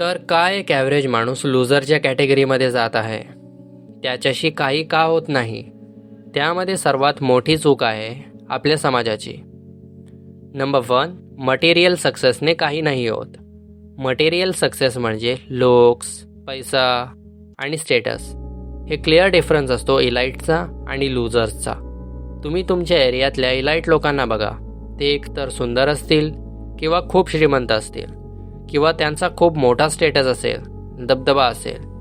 तर काय एक ॲव्हरेज माणूस लुझरच्या कॅटेगरीमध्ये जात आहे? त्याच्याशी काही का होत नाही? त्यामध्ये सर्वात मोठी चूक आहे आपल्या समाजाची. नंबर वन मटेरियल सक्सेसने काही नाही होत. मटेरियल सक्सेस म्हणजे लोक्स पैसा आणि स्टेटस हे क्लिअर डिफरन्स असतो इलाईटचा आणि लुझर्सचा तुम्ही तुमच्या एरियातल्या इलाईट लोकांना बघा. ते एकतर सुंदर असतील किंवा खूप श्रीमंत असतील. किंवा त्यांचा खूप मोठा स्टेटस असेल दबदबा असेल.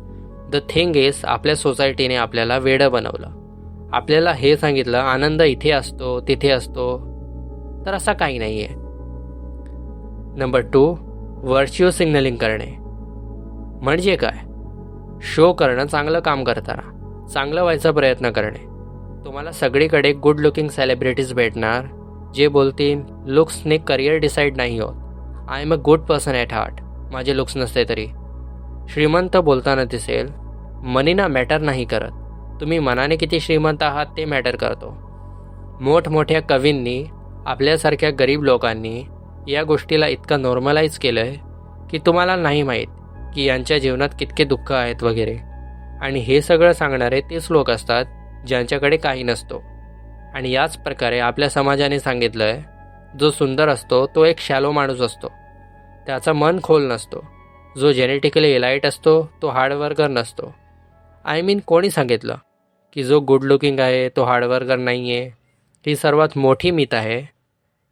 द थिंग इज आपल्या सोसायटीने आपल्याला वेडं बनवलं. आपल्याला हे सांगितलं आनंद इथे असतो तिथे असतो. तर असा काही नाही आहे नंबर टू व्हर्च्युअल सिग्नलिंग करणे. म्हणजे काय? शो करणं चांगलं काम करताना. चांगलं व्हायचा प्रयत्न करणे. तुम्हाला सगळीकडे गुड लुकिंग सेलिब्रिटीज भेटणार जे बोलतील लुक्सने करिअर डिसाईड नाही होत. I am a good person at heart माझे लुक्स नसते तरी. श्रीमंत बोलताना दिसेल मनीना मॅटर नाही करत. तुम्ही मनाने किती श्रीमंत आहात ते मॅटर करतो. मोठमोठ्या कवींनी आपल्यासारख्या गरीब लोकांनी या गोष्टीला इतकं नॉर्मलाईज केलं आहे की तुम्हाला नाही माहीत की यांच्या जीवनात कितके दुःख आहेत वगैरे. आणि हे सगळं सांगणारे तेच लोक असतात ज्यांच्याकडे काही नसतो. आणि याच प्रकारे आपल्या समाजाने सांगितलं आहे जो सुंदर असतो तो एक शॅलो माणूस असतो. त्याचा मन खोल नसतो. जो जेनेटिकली इलाईट असतो तो हार्डवर्कर नसतो. आय मीन कोणी सांगितलं की जो गुड लुकिंग आहे तो हार्डवर्कर नाही आहे ही सर्वात मोठी मित आहे.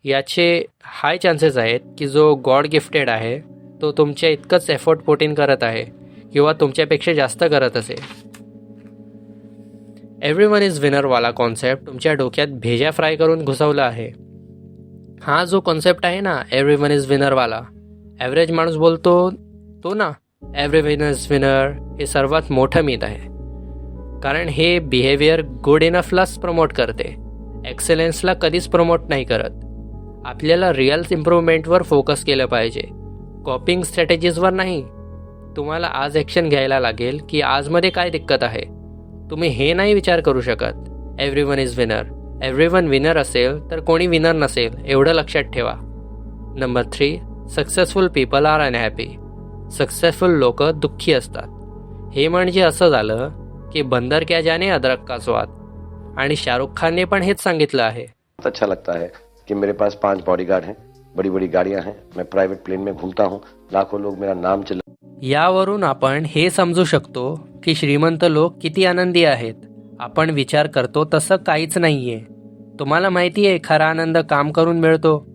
याचे हाय चान्सेस आहेत की जो गॉड गिफ्टेड आहे तो तुमच्या इतकंच एफर्ट पोटीन करत आहे किंवा तुमच्यापेक्षा जास्त करत असेल. एव्हरी वन इज विनरवाला कॉन्सेप्ट तुमच्या डोक्यात भेजा फ्राय करून घुसवला आहे. हा जो कॉन्सेप्ट आहे ना एव्हरी वन इज विनरवाला ॲव्हरेज माणूस बोलतो तो ना एव्हरी वन इज विनर हे सर्वात मोठं मीत आहे. कारण हे बिहेवियर गुड इनफलाच प्रमोट करते. एक्सेलन्सला कधीच प्रमोट नाही करत. आपल्याला रिअल इम्प्रूव्हमेंटवर फोकस केलं पाहिजे. कॉपिंग स्ट्रॅटेजीजवर नाही. तुम्हाला आज ॲक्शन घ्यायला लागेल की आजमध्ये काय दिक्कत आहे. तुम्ही हे नाही विचार करू शकत. Everyone is winner everyone winner असेल तर कोणी विनर नसेल एवढं लक्षात ठेवा. Number three successful people are unhappy successful लोक दुःखी असतात. हे म्हणजे असं झालं की बंदर क्या जाने अदरक का स्वाद आणि शाहरुख खानने पण हेच सांगितलं आहे. अच्छा लगता है कि मेरे पास पांच बॉडीगार्ड हैं बड़ी बड़ी गाड़ियां हैं मैं प्राइवेट प्लेन में घूमता हूँ लाखों लोग मेरा नाम चला यावरून आपण हे समजू शकतो की श्रीमंत लोक किती आनंदी आहेत. आपण विचार करतो तसं काहीच नाहीये. तुम्हाला माहिती आहे खरा आनंद काम करून मिळतो.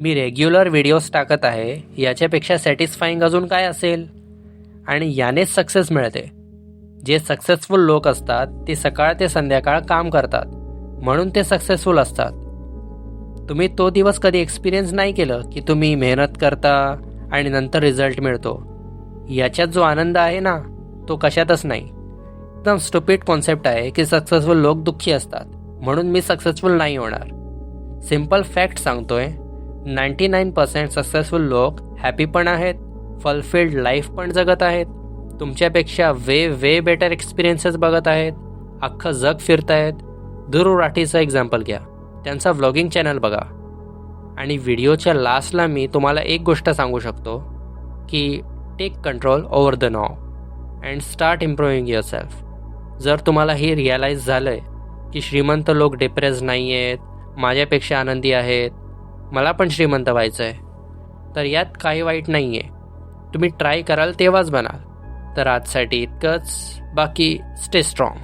मी रेग्युलर व्हिडिओज टाकत आहे याच्यापेक्षा सॅटिस्फाईंग अजून काय असेल? आणि यानेच सक्सेस मिळते. जे सक्सेसफुल लोक असतात ते सकाळ ते संध्याकाळ काम करतात. म्हणून ते सक्सेसफुल असतात. तुम्ही तो दिवस कधी एक्सपिरियन्स नाही केलं की तुम्ही मेहनत करता आणि नंतर रिझल्ट मिळतो. याच्यात जो आनंद आहे ना तो कशातच नाही. एकदम स्टुपिड कॉन्सेप्ट आहे की सक्सेसफुल लोक दुःखी असतात. म्हणून मी सक्सेसफुल नाही होणार. सिंपल फॅक्ट सांगतोय नाईन्टी नाईन पर्सेंट सक्सेसफुल लोक हॅपी पण आहेत फलफिल्ड लाईफ पण जगत आहेत. तुमच्यापेक्षा वे वे बेटर एक्सपिरियन्सेस बघत आहेत अख्खं जग फिरतायत. ध्रुव राठीचं एक्झाम्पल घ्या. त्यांचा व्लॉगिंग चॅनल बघा. आणि व्हिडिओच्या लास्टला मी तुम्हाला एक गोष्ट सांगू शकतो की take control over the now and start improving yourself जर तुम्हाला हे रिअलाईज झालं आहे की श्रीमंत लोक डिप्रेस नाही आहेत माझ्यापेक्षा आनंदी आहेत. मला पण श्रीमंत व्हायचं आहे तर यात काही वाईट नाही आहे तुम्ही ट्राय कराल तेव्हाच बनाल. तर आजसाठी इतकंच. बाकी स्टे स्ट्रॉंग